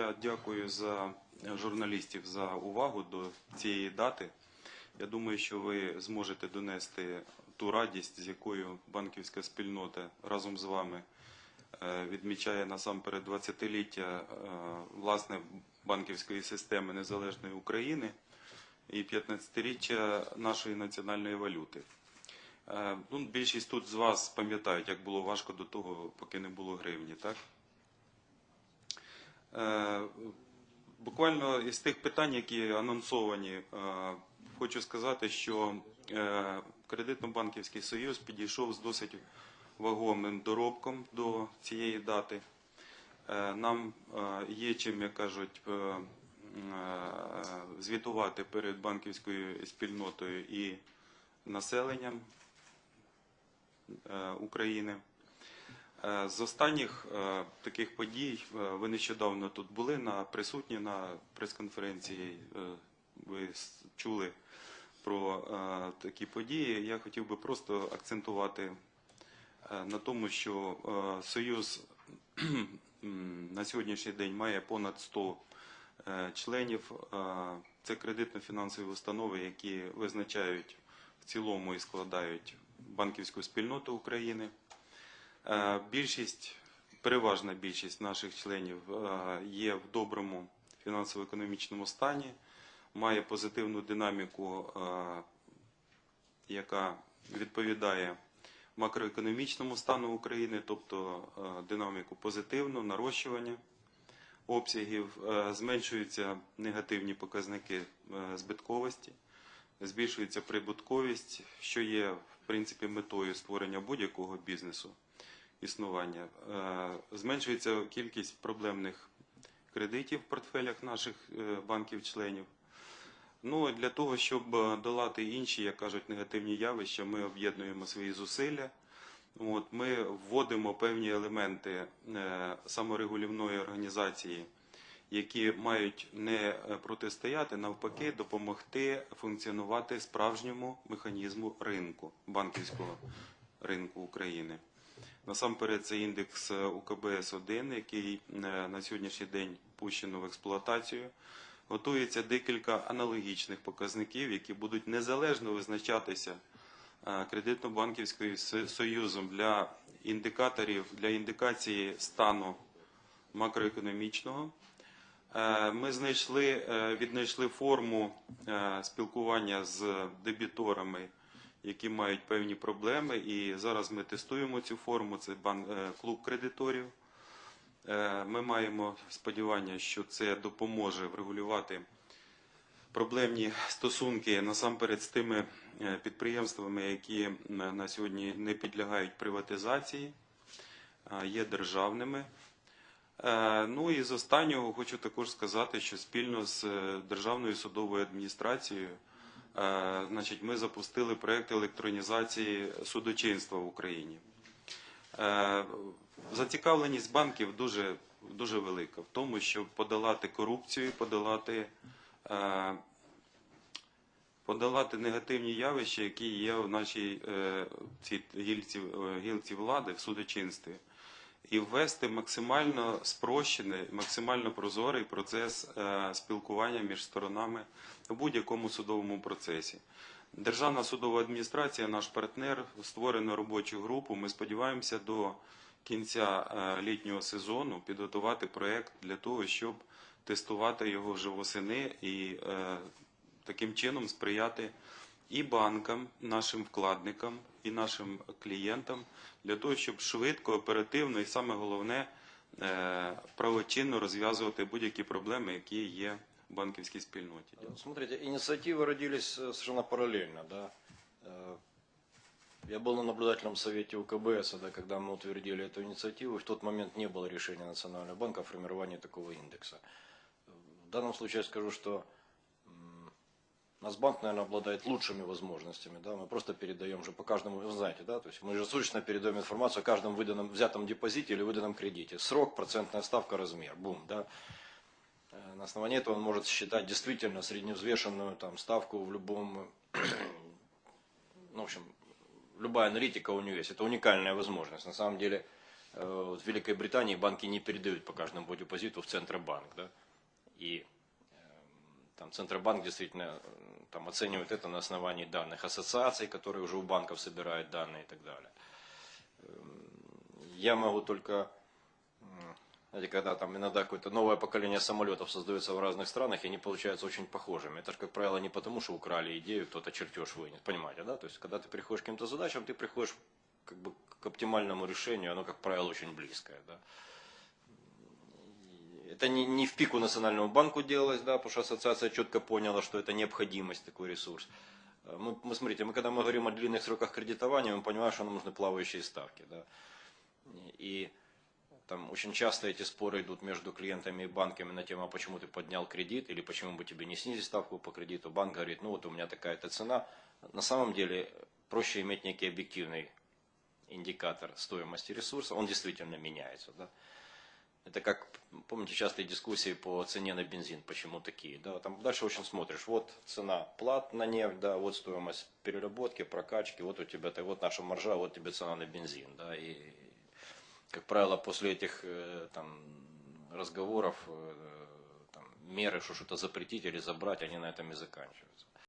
Я дякую за журналістів за увагу до цієї дати. Я думаю, що ви зможете донести ту радість, з якою банківська спільнота разом з вами е, відмічає насамперед 20-ліття е, власне банківської системи незалежної України і 15-річчя нашої національної валюти. Е, Ну, більшість тут з вас пам'ятають, як було важко до того, поки не було гривні, так? Е, Буквально із тих питань, які анонсовані, е, хочу сказати, що е, кредитно-банківський союз підійшов з досить вагомим доробком до цієї дати. Нам є чим, як кажуть, звітувати перед банківською спільнотою і населенням України. Е, З останніх е, таких подій е, ви нещодавно тут були на присутні на прес-конференції. Ви чули про такі події. Я хотів би просто акцентувати на тому, що Союз на сьогоднішній день має понад 100 е, членів. Це кредитно-фінансові установи, які визначають в цілому і складають банківську спільноту України. Е, Більшість, переважна більшість наших членів е, є в доброму фінансово-економічному стані, має позитивну динаміку, е, яка відповідає макроекономічному стану України, тобто динаміку позитивну, нарощування обсягів, зменшуються негативні показники збитковості, збільшується прибутковість, що є в принципі метою створення будь-якого бізнесу існування. Е, Зменшується кількість проблемних кредитів в портфелях наших е, банків-членів. Ну, для того, щоб е, долати інші, як кажуть, негативні явища, ми об'єднуємо свої зусилля. От, ми вводимо певні елементи саморегулівної організації, які мають не протистояти, навпаки, допомогти функціонувати справжньому механізму ринку, банківського ринку України. Насамперед, це індекс е, УКБС-1, який е, на сьогоднішній день пущено в експлуатацію. Готується декілька аналогічних показників, які будуть незалежно визначатися е, кредитно-банківським союзом для індикаторів, для індикації стану макроекономічного. Ми знайшли, віднайшли форму спілкування з дебіторами, які мають певні проблеми. І зараз ми тестуємо цю форму. Це бан, е, клуб кредиторів. Е, Ми маємо сподівання, що це допоможе врегулювати проблемні стосунки насамперед з тими е, підприємствами, які на сьогодні не підлягають приватизації, є державними. Ну і з останнього хочу також сказати, що спільно з Державною судовою адміністрацією значить, ми запустили проєкт електронізації судочинства в Україні. Е, Зацікавленість банків дуже, дуже велика в тому, щоб подолати корупцію, подолати, е, подолати негативні явища, які є в нашій е, цій гілці, е, гілці влади в судочинстві, і ввести максимально спрощений, максимально прозорий процес е, спілкування між сторонами у будь-якому судовому процесі. Державна судова адміністрація, наш партнер, створено робочу групу. Ми сподіваємося до кінця е, літнього сезону підготувати проєкт для того, щоб тестувати його вже восени і е, таким чином сприяти і банкам, нашим вкладникам, і нашим клієнтам для того, щоб швидко, оперативно і саме головне е, правочинно розв'язувати будь-які проблеми, які є в банківській спільноті. Смотрите, инициативы родились э, совершенно параллельно, да. Э, Я был на наблюдательном совете УКБС, да, когда мы утвердили эту инициативу, и в тот момент не было решения Национального банка о формировании такого индекса. В данном случае я скажу, что м, Нацбанк, наверное, обладает лучшими возможностями, да, мы просто передаем же по каждому, вы знаете, да, то есть мы же срочно передаем информацию о каждом выданном, взятом депозите или выданном кредите. Срок, процентная ставка, размер, бум, да. Э, На основании этого он может считать действительно средневзвешенную там, ставку в любом, ну, в общем, любая аналитика у него есть. Это уникальная возможность. На самом деле, э, в Великой Британии банки не передают по каждому депозиту в Центробанк, да, и там Центробанк действительно э, там, оценивает это на основании данных ассоциаций, которые уже у банков собирают данные и так далее. Эм, Я могу только, знаете, когда там иногда какое-то новое поколение самолетов создается в разных странах, и они получаются очень похожими. Это же, как правило, не потому, что украли идею, кто-то чертеж вынес. Понимаете, да? То есть, когда ты приходишь к каким-то задачам, ты приходишь как бы к оптимальному решению, оно, как правило, очень близкое, да. Это не, не в пику Национальному банку делалось, да, потому что ассоциация четко поняла, что это необходимость, такой ресурс. Э, Мы, мы смотрите, мы когда мы говорим о длинных сроках кредитования, мы понимаем, что нам нужны плавающие ставки, да. И там очень часто эти споры идут между клиентами и банками на тему, а почему ты поднял кредит или почему бы тебе не снизить ставку по кредиту. Банк говорит, ну вот у меня такая-то цена. На самом деле проще иметь некий объективный индикатор стоимости ресурса, он действительно меняется. Да? Это как, помните, частые дискуссии по цене на бензин, почему такие. Да? Там дальше очень смотришь, вот цена плат на нефть, да, вот стоимость переработки, прокачки, вот у тебя, вот наша маржа, вот тебе цена на бензин. Да? И, как правило, после этих э, там, разговоров э, там, меры, что что-то запретить или забрать, они на этом и заканчиваются.